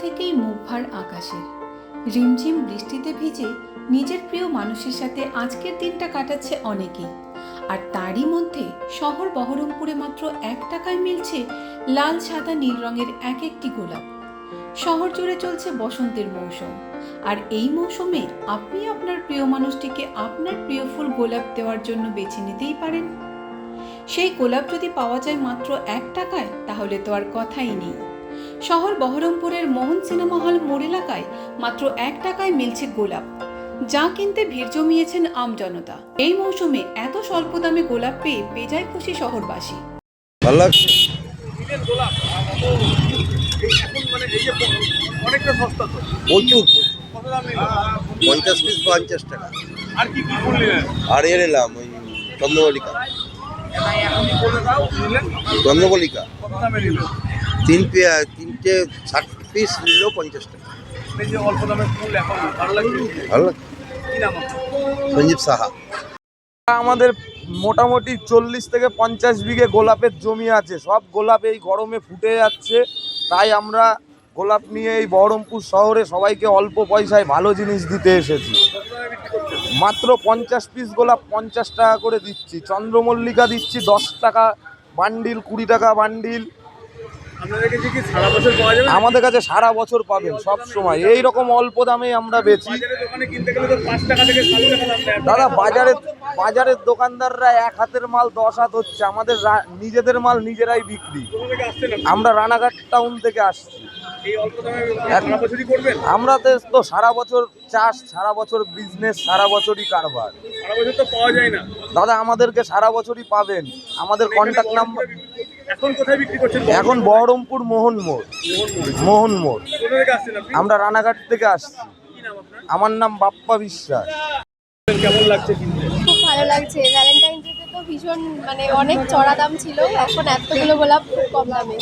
থেকেই মুখ ভার আকাশের। রিমঝিম বৃষ্টিতে ভিজে নিজের প্রিয় মানুষের সাথে আজকের দিনটা কাটাচ্ছে অনেকেই। আর তারই মধ্যে শহর বহরমপুরে মাত্র এক টাকায় মিলছে লাল, সাদা, নীল রঙের এক একটি গোলাপ। শহর জুড়ে চলছে বসন্তের মৌসুম। আর এই মৌসুমে আপনি আপনার প্রিয় মানুষটিকে আপনার প্রিয় ফুল গোলাপ দেওয়ার জন্য বেছে নিতেই পারেন। সেই গোলাপ যদি পাওয়া যায় মাত্র এক টাকায়, তাহলে তো আর কথাই নেই। শহর বহরমপুরের মোহন সিনেমা হল মোড় এলাকায় মাত্র এক টাকায় মিলছে গোলাপ। যা কিনতে ভিড় জমিয়েছেন আমজনতা এই মৌসুমে এত স্বল্প দামে গোলাপ পেয়ে বেজায় খুশি শহরবাসী। ভালো লাগছে? নিলেন গোলাপ। তো এই এখন মানে এই যে অনেকটা সস্তা তো। প্রচুর কত দাম নিল? পঞ্চাশ পিস পঞ্চাশ টাকা। আর কি কি আর এর এলাম ওই দামে নিলেন? তিন তিনটে ষাট পিস নিল পঞ্চাশ টাকা। এই যে অল্প দামের ফুল এখন ভালো লাগছে। ভালো লাগছে। কি নাম আপনার? সঞ্জীব সাহা। আমাদের মোটামুটি চল্লিশ থেকে পঞ্চাশ বিঘে গোলাপের জমি আছে। সব গোলাপ এই গরমে ফুটে যাচ্ছে। তাই আমরা গোলাপ নিয়ে এই বহরমপুর শহরে সবাইকে অল্প পয়সায় ভালো জিনিস দিতে এসেছি। মাত্র পঞ্চাশ পিস গোলাপ পঞ্চাশ টাকা করে দিচ্ছি। চন্দ্রমল্লিকা দিচ্ছি দশ টাকা বান্ডিল কুড়ি টাকা বান্ডিল। আমাদের কাছে সারা বছর পাবেন সব সময়। এই রকম অল্প দামে আমরা বেচি। বাজারে দোকানে কিনতে গেলে তো পাঁচ টাকা থেকে সাত টাকা দাম নেয় দাদা বাজারে বাজারের দোকানদাররা এক হাতের মাল দশ হাত হচ্ছে। আমাদের নিজেদের মাল নিজেরাই বিক্রি? আমরা রানাঘাট টাউন থেকে আসছি। আমরা তো সারা বছর চাষ সারা বছর বিজনেস সারা বছরই কারবার। সারা বছর তো পাওয়া যায় না। দাদা আমাদেরকে সারা বছরই পাবেন। আমাদের কন্ট্যাক্ট নাম্বার এখন কোথায় বিক্রি করছেন? এখন বহরমপুর মোহন মোড় মোহন মোড় আমরা রানাঘাট থেকে আসছি। কি নাম আপনার? আমার নাম বাপ্পা বিশ্বাস। কেমন লাগছে কিনতে? খুব ভালো লাগছে। ভ্যালেন্টাইন ভীষণ মানে অনেক চড়া দাম ছিল এখন এতগুলো গোলাপ খুব কম দামে।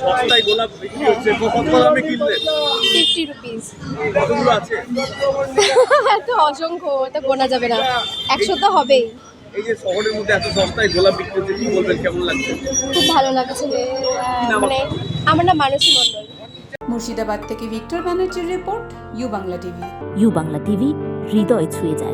সস্তায় গোলাপ কত দামে রুপিস। কতগুলো আছে? এত অসংখ্য এটা গোনা যাবে না। একশো তো হবেই। এই যে শহরের মধ্যে এত সস্তায় গোলাপ বিক্রি হচ্ছে কি বলবেন কেমন লাগছে? খুব ভালো লাগছে মানে আমার নাম মানসী মণ্ডল। মুর্শিদাবাদ থেকে ভিক্টর ব্যানার্জির report U Bangla TV. U Bangla TV হৃদয় ছুঁয়ে যায়।